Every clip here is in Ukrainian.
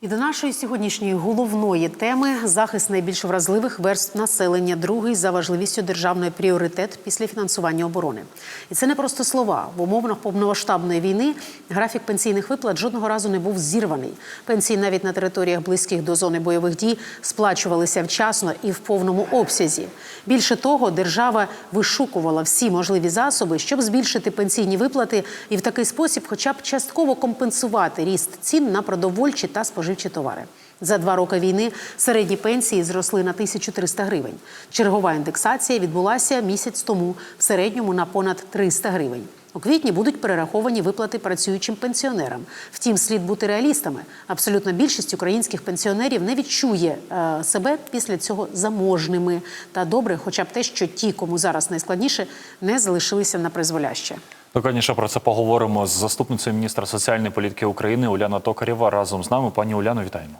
І до нашої сьогоднішньої головної теми захист найбільш вразливих верств населення, другий за важливістю державної пріоритет після фінансування оборони. І це не просто слова. В умовах повномасштабної війни графік пенсійних виплат жодного разу не був зірваний. Пенсії навіть на територіях близьких до зони бойових дій сплачувалися вчасно і в повному обсязі. Більше того, держава вишукувала всі можливі засоби, щоб збільшити пенсійні виплати і в такий спосіб, хоча б частково компенсувати ріст цін на продовольчі та споживчі товари. За два роки війни середні пенсії зросли на 1300 гривень. Чергова індексація відбулася місяць тому в середньому на понад 300 гривень. У квітні будуть перераховані виплати працюючим пенсіонерам. Втім, слід бути реалістами. Абсолютна більшість українських пенсіонерів не відчує е, себе після цього заможними. Та добре, хоча б те, що ті, кому зараз найскладніше, не залишилися на призволяще. Докладніше про це поговоримо з заступницею міністра соціальної політики України Уляна Токарєва. Разом з нами. Пані Уляно, вітаємо.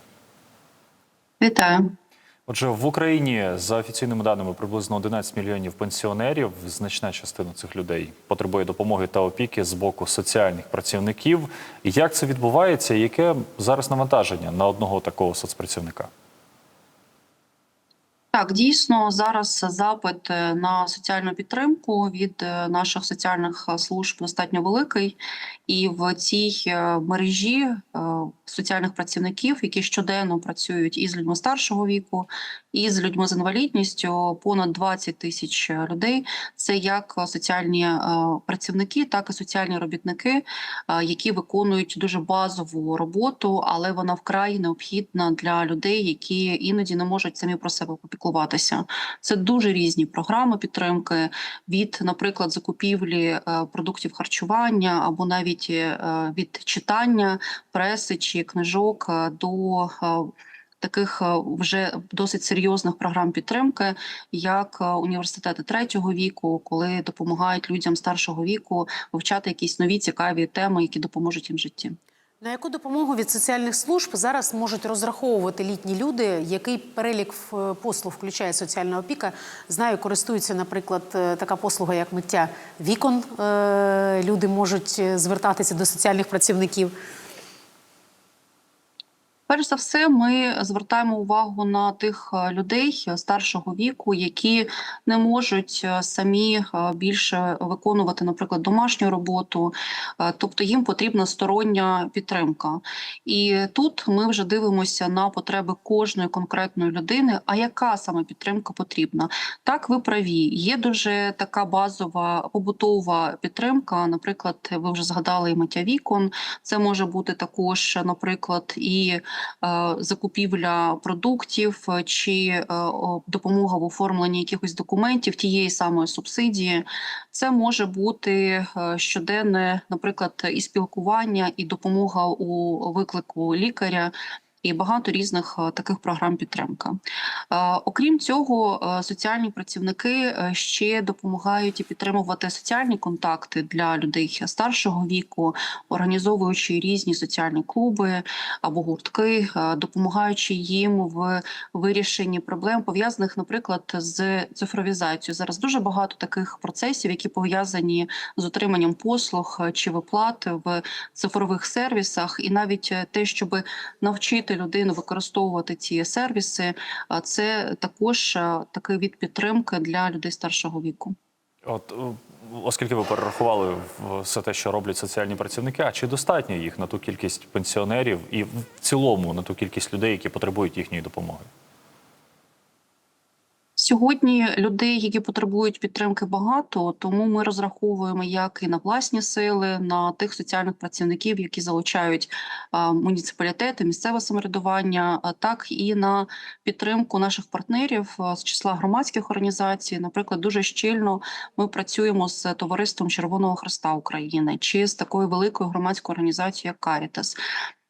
Вітаю. Отже, в Україні за офіційними даними приблизно 11 мільйонів пенсіонерів. Значна частина цих людей потребує допомоги та опіки з боку соціальних працівників. Як це відбувається? Яке зараз навантаження на одного такого соцпрацівника? Так, дійсно, зараз запит е, на соціальну підтримку від е, наших соціальних е, служб достатньо великий, і в цій мережі соціальних працівників, які щоденно працюють і з людьми старшого віку, і з людьми з інвалідністю, понад 20 тисяч людей. Це як соціальні працівники, так і соціальні робітники, які виконують дуже базову роботу, але вона вкрай необхідна для людей, які іноді не можуть самі про себе попіклуватися. Це дуже різні програми підтримки від, наприклад, закупівлі е, продуктів харчування або навіть е, від читання преси чи книжок е, до Таких вже досить серйозних програм підтримки, як університети третього віку, коли допомагають людям старшого віку вивчати якісь нові цікаві теми, які допоможуть їм в житті. На яку допомогу від соціальних служб зараз можуть розраховувати літні люди? Який перелік в- послуг включає соціальна опіка? Знаю, користуються, наприклад, е, така послуга, як миття вікон. Е, Люди можуть е, звертатися до соціальних працівників. Перш за все, ми звертаємо увагу на тих е, людей е, старшого віку, які не можуть е, самі більше виконувати, наприклад, домашню роботу, тобто їм потрібна стороння підтримка. І тут ми вже дивимося на потреби кожної конкретної людини. А яка саме підтримка потрібна? Так, ви праві. Є дуже така базова побутова підтримка. Наприклад, ви вже згадали і миття вікон. Це може бути також, наприклад, і закупівля продуктів е, чи е, допомога в оформленні якихось документів тієї самої субсидії. Це може бути е, щоденне, наприклад, і спілкування, і допомога у виклику лікаря. І багато різних е, таких програм підтримки. Е, Окрім цього, е, соціальні працівники ще допомагають і підтримувати соціальні контакти для людей старшого віку, організовуючи різні соціальні клуби або гуртки, допомагаючи їм в вирішенні проблем пов'язаних, наприклад, з цифровізацією. Зараз дуже багато таких процесів, які пов'язані з отриманням послуг чи виплат в цифрових сервісах, і навіть те, щоб навчити людину використовувати ці сервіси, це також е, такий від підтримки для людей старшого віку. От е, оскільки ви перерахували все те, що роблять соціальні працівники, а чи достатньо їх на ту кількість пенсіонерів і в цілому на ту кількість людей, які потребують їхньої допомоги? Сьогодні людей, які потребують підтримки, багато, тому ми розраховуємо як і на власні сили, на тих соціальних працівників, які залучають муніципалітети, місцеве самоврядування, так і на підтримку наших партнерів з числа громадських організацій. Наприклад, дуже щільно ми працюємо з товариством Червоного Христа України чи з такою великою громадською організацією, як Карітас.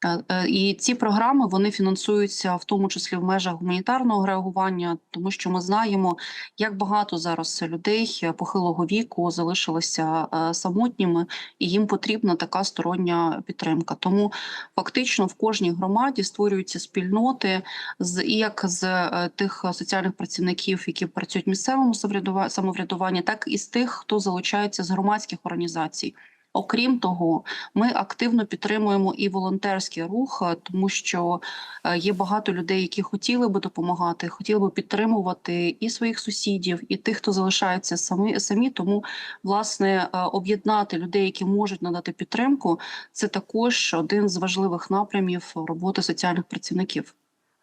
Е, І ці програми вони фінансуються в тому числі в межах гуманітарного реагування, тому що ми знаємо, як багато зараз людей е, похилого віку залишилися е, самотніми, і їм потрібна така стороння підтримка. Тому фактично в кожній громаді створюються спільноти з як з тих соціальних працівників, які працюють в місцевому самоврядува- самоврядуванні, так і з тих, хто залучається з громадських організацій. Окрім того, ми активно підтримуємо і волонтерський рух, е, тому що е, є багато людей, які хотіли би допомагати, хотіли би підтримувати і своїх сусідів, і тих, хто залишається самі самі. Тому власне е, об'єднати людей, які можуть надати підтримку, це також один з важливих напрямів роботи соціальних працівників.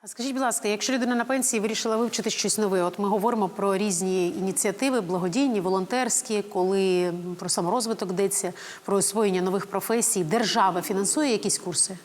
Скажіть, будь ласка, якщо людина на пенсії вирішила вивчити щось нове, от ми говоримо про різні ініціативи, благодійні, волонтерські, коли про саморозвиток йдеться, про освоєння нових професій, держава фінансує якісь курси?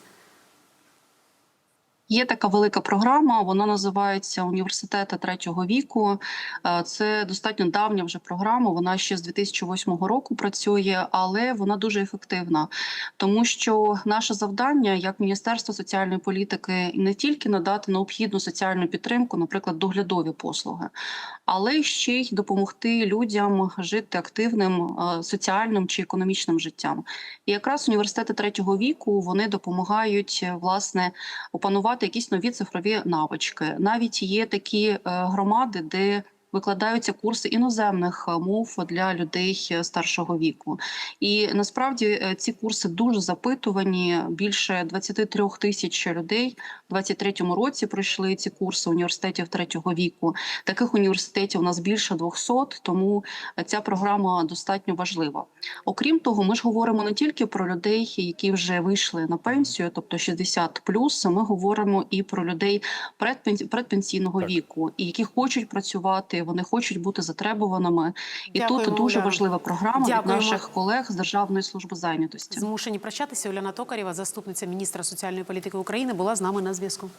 Є така велика програма, вона називається Університети третього віку. Е, Це достатньо давня вже програма. Вона ще з 2008 року працює, але вона дуже ефективна, тому що наше завдання як Міністерство соціальної політики не тільки надати необхідну соціальну підтримку, наприклад, доглядові послуги, але ще й допомогти людям жити активним е, соціальним чи економічним життям. І якраз університети третього віку вони допомагають е, власне опанувати якісь нові цифрові навички. Навіть є такі е, громади, де Викладаються курси іноземних е, мов для людей е, старшого віку, і насправді е, ці курси дуже запитувані. Більше 23 тисяч людей в 23-му році пройшли ці курси університетів третього віку. Таких університетів у нас більше 200, тому ця програма достатньо важлива. Окрім того, ми ж говоримо не тільки про людей, які вже вийшли на пенсію, тобто 60+, Ми говоримо і про людей предпенсі- предпенсійного віку, і які хочуть працювати, вони хочуть бути затребуваними. І Дякую, тут дуже Уляно. важлива програма Дякую. від наших колег з Державної служби зайнятості. Змушені прощатися. Уляна Токарєва, заступниця міністра соціальної політики України, була з нами на зв'язку.